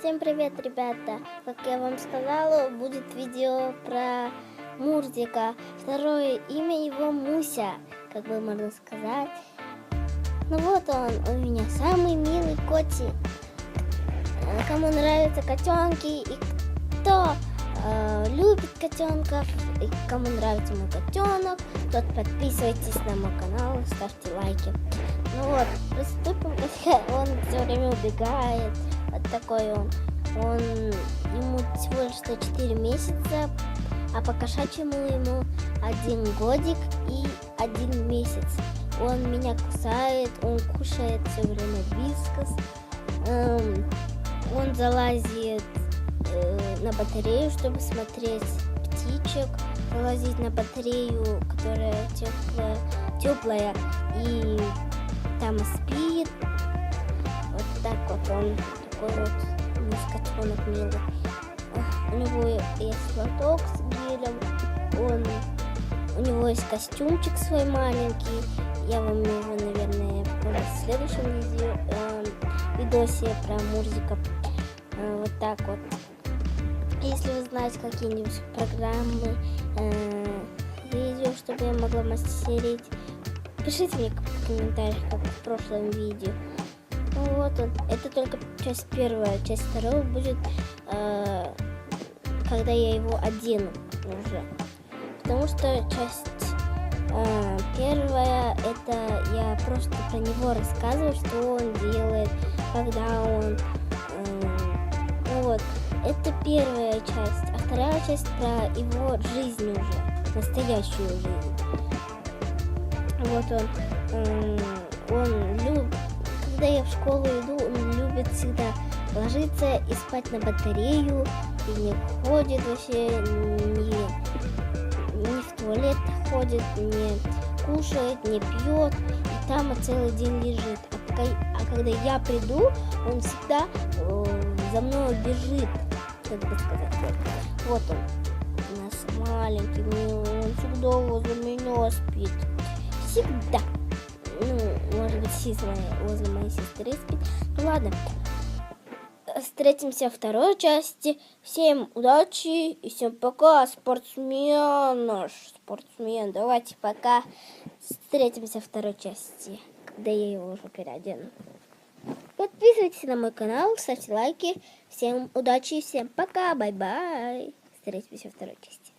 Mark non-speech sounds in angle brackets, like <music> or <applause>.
Всем привет, ребята! Как я вам сказала, будет видео про Мурзика. Второе имя его Муся, как бы можно сказать. Ну вот он, у меня самый милый котик. Э, Кому нравятся котенки и кто э, любит котенков, и кому нравится мой котенок, тот подписывайтесь на мой канал, ставьте лайки. Ну вот, приступим. <laughs> Он все время убегает. Вот такой он. Он ему всего лишь 104 месяца, а по кошачьему ему один годик и один месяц. Он меня кусает, он кушает все время вискас. Эм, он залазит э, на батарею, чтобы смотреть птичек, залазить на батарею, которая теплая, теплая и там спит. Вот так вот он такой вот низкотонок милый. У него есть лоток с гелем, он, у него есть костюмчик свой маленький. Я вам его, наверное, в следующем видео, э, видосе про Мурзика. Э, вот так вот. Если вы знаете какие-нибудь программы, э, видео, чтобы я могла мастерить, пишите мне в комментариях, как в прошлом видео. Ну вот он. Это только часть первая. Часть вторая будет, э, когда я его одену уже. Потому что часть э, первая, это я просто про него рассказываю, что он делает, когда он... э, ну вот, это первая часть. А вторая часть про его жизнь уже, настоящую жизнь. Вот он, м, он любит, когда я в школу иду, он любит всегда ложиться и спать на батарею, и не ходит вообще, не, не в туалет ходит, не кушает, не пьет, и там целый день лежит. А, пока, а когда я приду, он всегда э, за мной бежит, как бы сказать. Вот, вот он, у нас маленький, он всегда возле меня спит. Всегда. Моя- возле моей сестры спит. Ну ладно. Встретимся во второй части. Всем удачи и всем пока, спортсмен наш, спортсмен. Давайте пока. Встретимся во второй части, когда я его уже переодену. Подписывайтесь на мой канал, ставьте лайки. Всем удачи и всем пока, бай-бай. Встретимся во второй части.